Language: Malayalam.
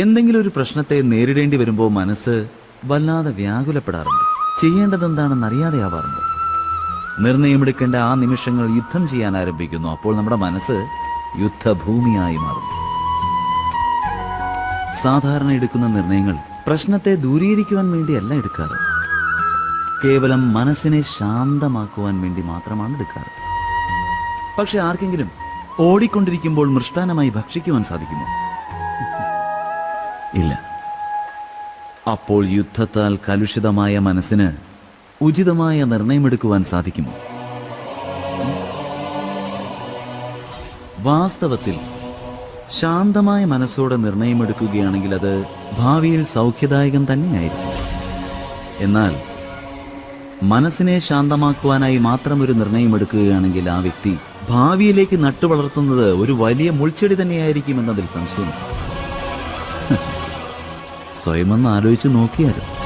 എന്തെങ്കിലും ഒരു പ്രശ്നത്തെ നേരിടേണ്ടി വരുമ്പോൾ മനസ്സ് വല്ലാതെ വ്യാകുലപ്പെടാറുണ്ട്. ചെയ്യേണ്ടതെന്താണെന്ന് അറിയാതെയാവാറുണ്ട് നിർണയമെടുക്കേണ്ട ആ നിമിഷങ്ങൾ യുദ്ധം ചെയ്യാൻ ആരംഭിക്കുന്നു. അപ്പോൾ നമ്മുടെ മനസ്സ് യുദ്ധഭൂമിയായി മാറുന്നു സാധാരണ എടുക്കുന്ന നിർണയങ്ങൾ പ്രശ്നത്തെ ദൂരീകരിക്കുവാൻ വേണ്ടിയല്ല എടുക്കാറ്. കേവലം മനസ്സിനെ ശാന്തമാക്കുവാൻ വേണ്ടി മാത്രമാണ് എടുക്കാറ്. പക്ഷെ ആർക്കെങ്കിലും ഓടിക്കൊണ്ടിരിക്കുമ്പോൾ മൃഷ്ടാനമായി ഭക്ഷിക്കുവാൻ സാധിക്കുമോ? ഇല്ല. അപ്പോൾ യുദ്ധത്താൽ കലുഷിതമായ മനസ്സിന് ഉചിതമായ നിർണയമെടുക്കുവാൻ സാധിക്കുമോ? വാസ്തവത്തിൽ ശാന്തമായ മനസ്സോടെ നിർണയമെടുക്കുകയാണെങ്കിൽ അത് ഭാവിയിൽ സൗഖ്യദായകം തന്നെയായിരിക്കും. എന്നാൽ മനസ്സിനെ ശാന്തമാക്കുവാനായി മാത്രം ഒരു നിർണയമെടുക്കുകയാണെങ്കിൽ ആ വ്യക്തി ഭാവിയിലേക്ക് നട്ടുവളർത്തുന്നത് ഒരു വലിയ മുൾച്ചെടി തന്നെയായിരിക്കും എന്നതിൽ സംശയം സ്വയമെന്ന് ആലോചിച്ച് നോക്കിയാലും